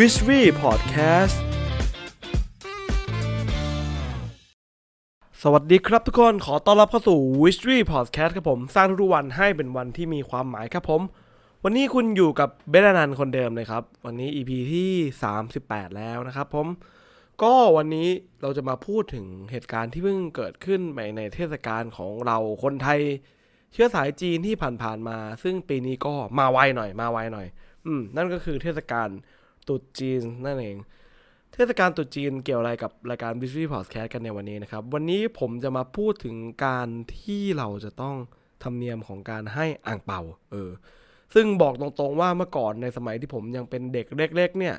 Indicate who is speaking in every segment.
Speaker 1: w i s h w e Podcast สวัสดีครับทุกคนขอต้อนรับเข้าสู่ w i s h w e Podcast ครับผม สร้างทุกวันให้เป็นวันที่มีความหมายครับผม วันนี้คุณอยู่กับเบลนันคนเดิมเลยครับ วันนี้ EP ที่ 38 แล้วนะครับผม ก็วันนี้เราจะมาพูดถึงเหตุการณ์ที่เพิ่งเกิดขึ้นในในเทศกาลของเราคนไทย เชื้อสายจีนที่ผ่านๆมา ซึ่งปีนี้ก็มาไวหน่อยมาไวหน่อย อืมนั่นก็คือเทศกาล ตรุษจีนนั่นเอง เทศกาลตรุษจีนเกี่ยวอะไรกับรายการ v i s u a l Podcast กันในวันนี้นะครับ วันนี้ผมจะมาพูดถึงการที่เราจะต้องทำเนียมของการให้อ่างเปาเออ ซึ่งบอกตรงๆว่าเมื่อก่อนในสมัยที่ผมยังเป็นเด็กเล็ก ๆ เนี่ย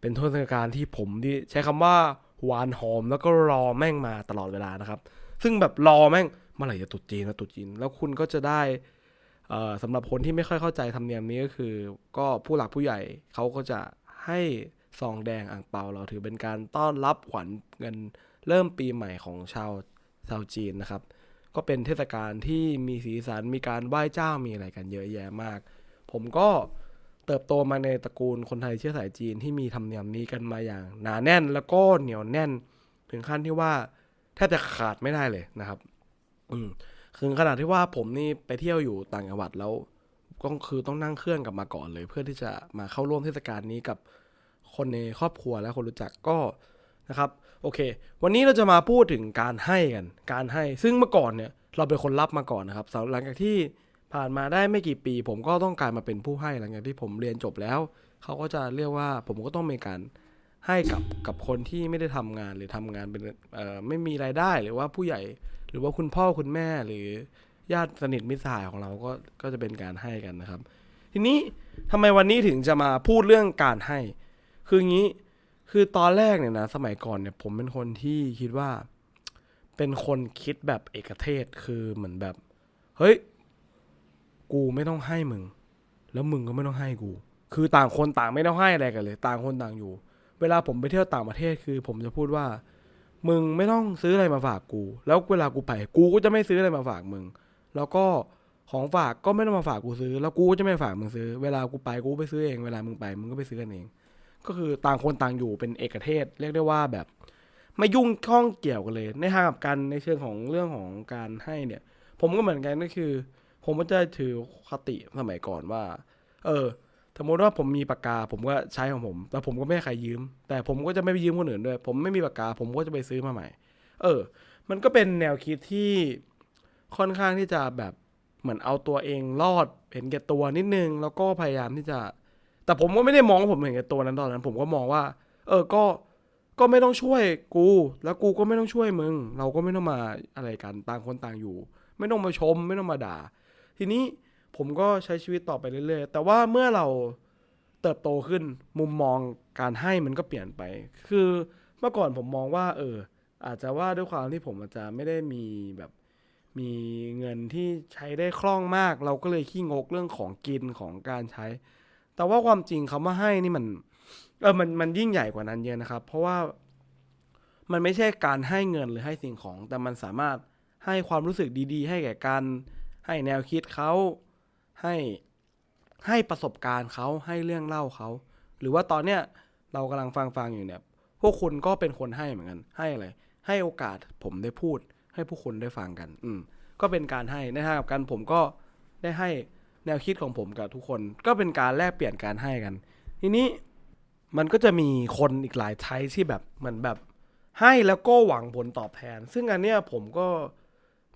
Speaker 1: เป็นเทศกาลที่ผมที่ใช้คำว่าหวานหอมแล้วก็รอแม่งมาตลอดเวลานะครับ ซึ่งแบบรอแม่งเมื่อไหร่จะตรุษจีนนะตรุษจีน แล้วคุณก็จะได้สำหรับคนที่ไม่ค่อยเข้าใจธรรมเนียมนี้ก็คือ ก็ผู้หลักผู้ใหญ่เขาก็จะ ให้ซองแดงอ่างเปาเราถือเป็นการต้อนรับขวัญเงินเริ่มปีใหม่ของชาวชาวจีนนะครับ ก็เป็นเทศกาลที่มีสีสันมีการไหว้เจ้ามีอะไรกันเยอะแยะมาก ผมก็เติบโตมาในตระกูลคนไทยเชื้อสายจีนที่มีธรรมเนียมนี้กันมาอย่างหนาแน่นแล้วก็เหนียวแน่น ถึงขั้นที่ว่าแทบจะขาดไม่ได้เลยนะครับ อืมถึงขนาดที่ว่าผมนี่ไปเที่ยวอยู่ต่างจังหวัดแล้ว ก็คือต้องนั่งเครื่องกลับมาก่อนเลย เพื่อที่จะมาเข้าร่วมเทศกาลนี้กับคนในครอบครัวและคนรู้จักก็นะครับโอเค วันนี้เราจะมาพูดถึงการให้กัน การให้ซึ่งเมื่อก่อนเนี่ยเราเป็นคนรับมาก่อนนะครับหลังจากที่ผ่านมาได้ไม่กี่ปี ผมก็ต้องการมาเป็นผู้ให้หลังจากที่ผมเรียนจบแล้ว เขาก็จะเรียกว่าผมก็ต้องมีการให้กับกับคนที่ไม่ได้ทำงานหรือทำงานเป็นไม่มีรายได้หรือว่าผู้ใหญ่ หรือว่าคุณพ่อคุณแม่หรือ ญาติสนิทมิตรสหายของเราก็ก็จะเป็นการให้กันนะครับ ทีนี้ทำไมวันนี้ถึงจะมาพูดเรื่องการให้ คืองี้คือตอนแรกเนี่ยนะสมัยก่อนเนี่ยผมเป็นคนที่คิดว่า เป็นคนคิดแบบเอกเทศคือเหมือนแบบ เฮ้ย กูไม่ต้องให้มึง แล้วมึงก็ไม่ต้องให้กู คือต่างคนต่างไม่ต้องให้อะไรกันเลย ต่างคนต่างอยู่ เวลาผมไปเที่ยวต่างประเทศคือ ผมจะพูดว่า มึงไม่ต้องซื้ออะไรมาฝากกู แล้วเวลากูไป กูก็จะไม่ซื้ออะไรมาฝากมึง แล้วก็ของฝากก็ไม่ต้องมาฝากกูซื้อ แล้วกูจะไม่ฝากมึงซื้อ เวลากูไปกูไปซื้อเอง เวลามึงไปมึงก็ไปซื้อกันเอง ก็คือต่างคนต่างอยู่เป็นเอกเทศ เรียกได้ว่าแบบ ไม่ยุ่งข้องเกี่ยวกันเลย ในทางกับกันในเชิงของเรื่องของการให้เนี่ย ผมก็เหมือนกันก็คือ ผมก็จะถือคติสมัยก่อนว่า เออสมมติว่าผมมีปากกา ผมก็ใช้ของผม แต่ผมก็ไม่ให้ใครยืม แต่ผมก็จะไม่ไปยืมคนอื่นด้วย ผมไม่มีปากกา ผมก็จะไปซื้อมาใหม่ เออ มันก็เป็นแนวคิดที่ ค่อนข้างที่จะแบบเหมือนเอาตัวเองรอดเห็นแก่ตัวนิดนึง แล้วก็พยายามที่จะ แต่ผมก็ไม่ได้มองว่าผมเห็นแก่ตัวนั้นตอนนั้น ผมก็มองว่า เออก็ก็ไม่ต้องช่วยกู แล้วกูก็ไม่ต้องช่วยมึง เราก็ไม่ต้องมาอะไรกันต่างคนต่างอยู่ ไม่ต้องมาชม ไม่ต้องมาด่า ทีนี้ผมก็ใช้ชีวิตต่อไปเรื่อยๆ แต่ว่าเมื่อเราเติบโตขึ้นมุมมองการให้มันก็เปลี่ยนไป คือเมื่อก่อนผมมองว่า เออ อาจจะว่าด้วยความที่ผมอาจจะไม่ได้มีแบบ มีเงินที่ใช้ได้คล่องมาก เราก็เลยขี้งกเรื่องของกินของการใช้ แต่ว่าความจริงคำว่าให้นี่มันเออมันมันยิ่งใหญ่กว่านั้นเยอะนะครับ เพราะว่ามันไม่ใช่การให้เงินหรือให้สิ่งของ แต่มันสามารถให้ความรู้สึกดี ๆ ให้แก่กันให้แนวคิดเขาให้ให้ประสบการณ์เขาให้เรื่องเล่าเขาหรือว่าตอนเนี้ยเรากำลังฟังฟังอยู่เนี่ย พวกคุณก็เป็นคนให้เหมือนกันให้อะไรให้โอกาสผมได้พูด ให้ผู้คุณได้ฟังกัน อืมก็เป็นการให้ในทางกับกันผมก็ได้ให้แนวคิดของผมกับทุกคน ก็เป็นการแลกเปลี่ยนการให้กัน ทีนี้มันก็จะมีคนอีกหลายไทยที่แบบเหมือนแบบให้แล้วก็หวังผลตอบแทน ซึ่งอันเนี้ยผมก็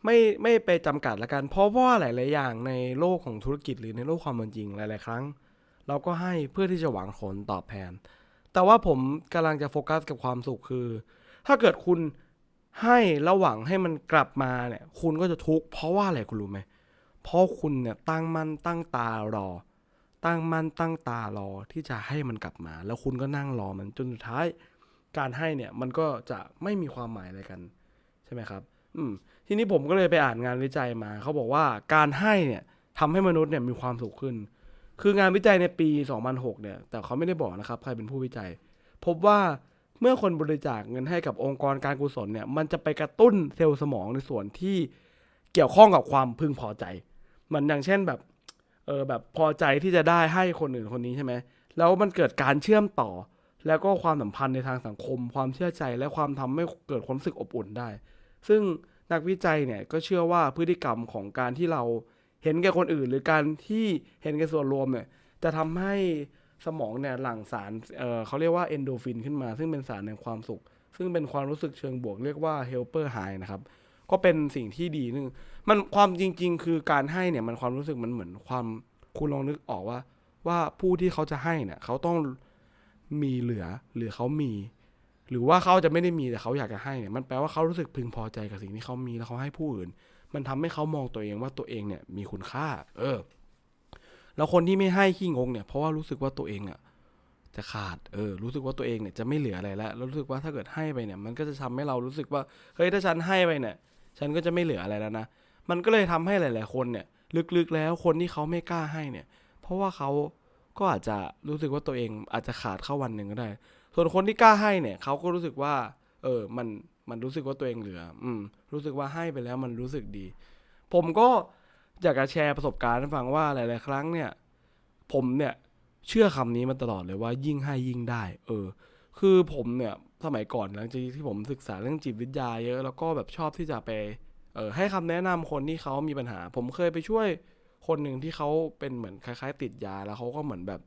Speaker 1: ไม่ไม่ไปจำกัดละกัน เพราะว่าหลาย ๆ อย่างในโลกของธุรกิจหรือในโลกความเป็นจริงหลาย ๆ ครั้ง เราก็ให้เพื่อที่จะหวังผลตอบแทน แต่ว่าผมกำลังจะโฟกัสกับความสุขคือ ถ้าเกิดคุณ ให้แล้วหวังให้มันกลับมาเนี่ย คุณก็จะทุกข์เพราะว่าอะไรคุณรู้ไหมเพราะคุณเนี่ยตั้งมั่นตั้งตารอ ตั้งมั่นตั้งตารอที่จะให้มันกลับมา แล้วคุณก็นั่งรอมันจนสุดท้าย การให้เนี่ยมันก็จะไม่มีความหมายอะไรกัน ใช่ไหมครับ อืม ทีนี้ผมก็เลยไปอ่านงานวิจัยมา เขาบอกว่าการให้เนี่ยทำให้มนุษย์เนี่ยมีความสุขขึ้น คืองานวิจัยในปี 2006 เนี่ย แต่เขาไม่ได้บอกนะครับ ใครเป็นผู้วิจัย พบว่า เมื่อคนบริจาคเงินให้กับองค์กรการกุศลเนี่ย มันจะไปกระตุ้นเซลล์สมองในส่วนที่เกี่ยวข้องกับความพึงพอใจ มันอย่างเช่นแบบ เออแบบพอใจที่จะได้ให้คนอื่นคนนี้ใช่ไหม แล้วมันเกิดการเชื่อมต่อ แล้วก็ความสัมพันธ์ในทางสังคม ความเชื่อใจ และความทำให้เกิดความรู้สึกอบอุ่นได้ ซึ่งนักวิจัยเนี่ยก็เชื่อว่าพฤติกรรมของการที่เราเห็นแก่คนอื่น หรือการที่เห็นแก่ส่วนรวมเนี่ยจะทำให้ สมองเนี่ยหลั่งสารเเขาเรียกว่าเอนโดฟินขึ้นมา ซึ่งเป็นสารแห่งความสุข ซึ่งเป็นความรู้สึกเชิงบวกเรียกว่า helper high นะครับก็เป็นสิ่งที่ดีนึงมันความจริง ๆ คือการให้เนี่ยมันความรู้สึกมันเหมือนความคุณลองนึกออกว่า ว่าผู้ที่เขาจะให้เนี่ยเขาต้องมีเหลือหรือเขามี หรือว่าเขาจะไม่ได้มีแต่เขาอยากจะให้เนี่ยมันแปลว่าเขารู้สึกพึงพอใจกับสิ่งที่เขามีแล้วเขาให้ผู้อื่น มันทำให้เขามองตัวเองว่าตัวเองเนี่ยมีคุณค่า เออ แล้วคนที่ไม่ให้ขี้งกเนี่ยเพราะว่ารู้สึกว่าตัวเองอะจะขาด เออ รู้สึกว่าตัวเองเนี่ยจะไม่เหลืออะไรแล้ว แล้วรู้สึกว่าถ้าเกิดให้ไปเนี่ย มันก็จะทำให้เรารู้สึกว่า เฮ้ย ถ้าฉันให้ไปเนี่ย ฉันก็จะไม่เหลืออะไรแล้วนะ มันก็เลยทำให้หลาย ๆ คนเนี่ย ลึก ๆ แล้วคนที่เขาไม่กล้าให้เนี่ย เพราะว่าเขาก็อาจจะรู้สึกว่าตัวเองอาจจะขาดเข้าวันหนึ่งก็ได้ ส่วนคนที่กล้าให้เนี่ย เขาก็รู้สึกว่า เออ มัน มันรู้สึกว่าตัวเองเหลือ อืม รู้สึกว่าให้ไปแล้วมันรู้สึกดี ผมก็ อยากจะแชร์ประสบการณ์ให้ฟังว่าหลาย ๆ ครั้งเนี่ย ผมเนี่ยเชื่อคำนี้มาตลอดเลยว่ายิ่งให้ยิ่งได้ เออ คือผมเนี่ยสมัยก่อนหลังจากที่ผมศึกษาเรื่องจิตวิทยาเยอะ แล้วก็แบบชอบที่จะไปเออให้คำแนะนำคนที่เขามีปัญหา ผมเคยไปช่วยคนหนึ่งที่เขาเป็นเหมือนคล้าย ๆ ติดยาแล้วเขาก็เหมือนแบบ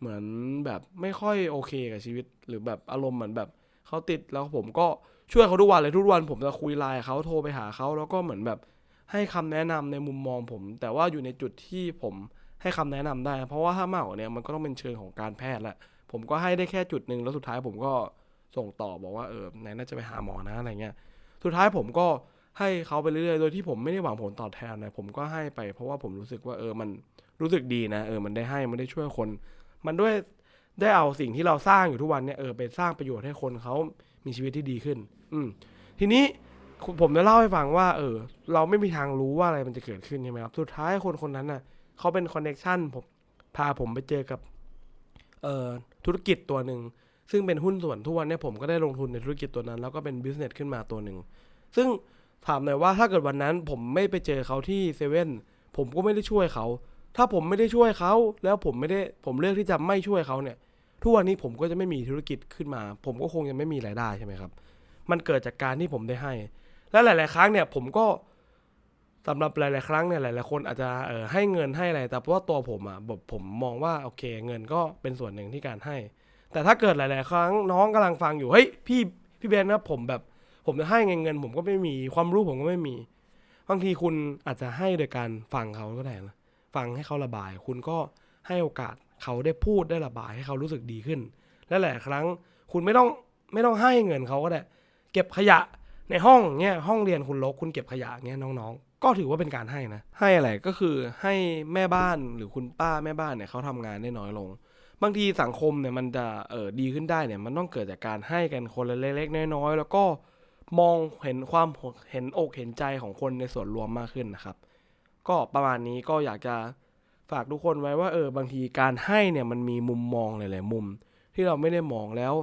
Speaker 1: เหมือนแบบไม่ค่อยโอเคกับชีวิต หรือแบบอารมณ์เหมือนแบบเขาติดแล้วผมก็ช่วยเขาทุกวันเลยทุกวัน ผมจะคุยไลน์เขาโทรไปหาเขาแล้วก็เหมือนแบบ ให้คำแนะนำในมุมมองผม แต่ว่าอยู่ในจุดที่ผมให้คำแนะนำได้ เพราะว่าถ้ามากกว่าเนี้ยมันก็ต้องเป็นเชิงของการแพทย์แหละผมก็ให้ได้แค่จุดหนึ่งแล้วสุดท้ายผมก็ส่งต่อบอกว่าเออไหนน่าจะไปหาหมอนะอะไรเงี้ยสุดท้ายผมก็ให้เขาไปเรื่อยๆโดยที่ผมไม่ได้หวังผลตอบแทนนะผมก็ให้ไป เพราะว่าผมรู้สึกว่าเออมันรู้สึกดีนะเออมันได้ให้มันได้ช่วยคน มันด้วยได้เอาสิ่งที่เราสร้างอยู่ทุกวันเนี่ยเออไปสร้างประโยชน์ให้คนเขามีชีวิตที่ดีขึ้น อืมทีนี้ ผมจะเล่าให้ฟังว่า เออ เราไม่มีทางรู้ว่าอะไรมันจะเกิดขึ้นใช่ไหมครับ สุดท้ายคนคนนั้นน่ะเขาเป็นคอนเน็ชันผมพาผมไปเจอกับ เอ่อธุรกิจตัวหนึ่งซึ่งเป็นหุ้นส่วนทุกวันเนี่ยผมก็ได้ลงทุนในธุรกิจตัวนั้น แล้วก็เป็นบิสเนสขึ้นมาตัวหนึ่งซึ่งถามหน่อยว่าถ้าเกิดวันนั้นผมไม่ไปเจอเขาที่เซเว่นผมก็ไม่ได้ช่วยเขา ถ้าผมไม่ได้ช่วยเขา แล้วผมไม่ได้ผมเลือกที่จะไม่ช่วยเขาเนี่ย ทุกวันนี้ผมก็จะไม่มีธุรกิจขึ้นมา ผมก็คงจะไม่มีรายได้ใช่ไหมครับ มันเกิดจากการที่ผมได้ให้ และหลาย ๆ ครั้งเนี่ยผมก็สำหรับหลาย ๆ ครั้งเนี่ยหลาย ๆ คนอาจจะเออให้เงินให้อะไรแต่เพราะว่าตัวผมอะแบบผมมองว่าโอเค เงินก็เป็นส่วนหนึ่งที่การให้ แต่ถ้าเกิดหลาย ๆ ครั้งน้องกำลังฟังอยู่เฮ้ยพี่พี่เบนนะผมแบบ ผมจะให้เงินเงิน ผมก็ไม่มีความรู้ผมก็ไม่มีบางทีคุณอาจจะให้โดยการฟังเขาก็ได้นะฟังให้เขาระบาย คุณก็ให้โอกาสเขาได้พูดได้ระบายให้เขารู้สึกดีขึ้น และหลายครั้งคุณไม่ต้องไม่ต้องให้เงินเขาก็ได้ เก็บขยะ ในห้องเงี้ยห้องเรียนคุณลกคุณเก็บขยะเงี้ยน้องๆ ก็ถือว่าเป็นการให้นะ ให้อะไรก็คือให้แม่บ้านหรือคุณป้าแม่บ้านเนี่ยเขาทำงานได้น้อยลง บางทีสังคมเนี่ยมันจะเออดีขึ้นได้เนี่ยมันต้องเกิดจากการให้กันคนละเล็กๆน้อยๆแล้วก็มองเห็นความเห็นอกเห็นใจของคนในส่วนรวมมากขึ้นนะครับ ก็ประมาณนี้ก็อยากจะฝากทุกคนไว้ว่าเออบางทีการให้เนี่ยมันมีมุมมองหลายๆมุม ที่เราไม่ได้มองแล้ว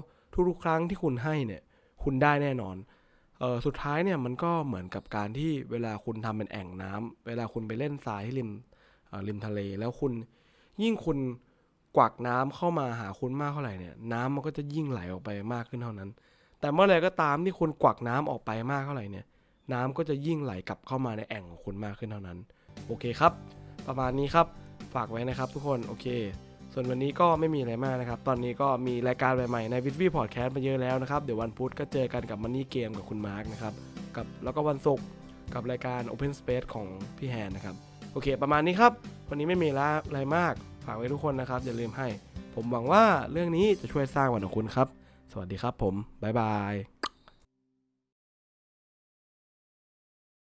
Speaker 1: ทุกๆครั้งที่คุณให้เนี่ย คุณได้แน่นอน เออสุดท้ายเนี่ยมันก็เหมือนกับการที่เวลาคุณทำเป็นแอ่งน้ำเวลาคุณไปเล่นทรายที่ริมออริมทะเล แล้วคุณยิ่งคุณกวักน้ำเข้ามาหาคุณมากเท่าไหร่เนี่ย น้ำมันก็จะยิ่งไหลออกไปมากขึ้นเท่านั้น แต่เมื่อไรก็ตามที่คุณกวักน้ำออกไปมากเท่าไหร่เนี่ย น้ำก็จะยิ่งไหลกลับเข้ามาในแอ่งของคุณมากขึ้นเท่านั้น โอเคครับ ประมาณนี้ครับ ฝากไว้นะครับทุกคน โอเค ส่วนวันนี้ก็ไม่มีอะไรมากนะครับ ตอนนี้ก็มีรายการใหม่ๆในวิทวีพอดแคสต์มาเยอะแล้วนะครับ เดี๋ยววันพุธก็เจอกันกับมันนี่เกมกับคุณมาร์กนะครับ กับแล้วก็วันศุกร์กับรายการ Open Space ของพี่แฮนนะครับ โอเค ประมาณนี้ครับ วันนี้ไม่มีอะไรมาก ฝากไว้ทุกคนนะครับ อย่าลืมให้ ผมหวังว่าเรื่องนี้จะช่วยสร้างวันของคุณครับ สวัสดีครับผม บ๊ายบาย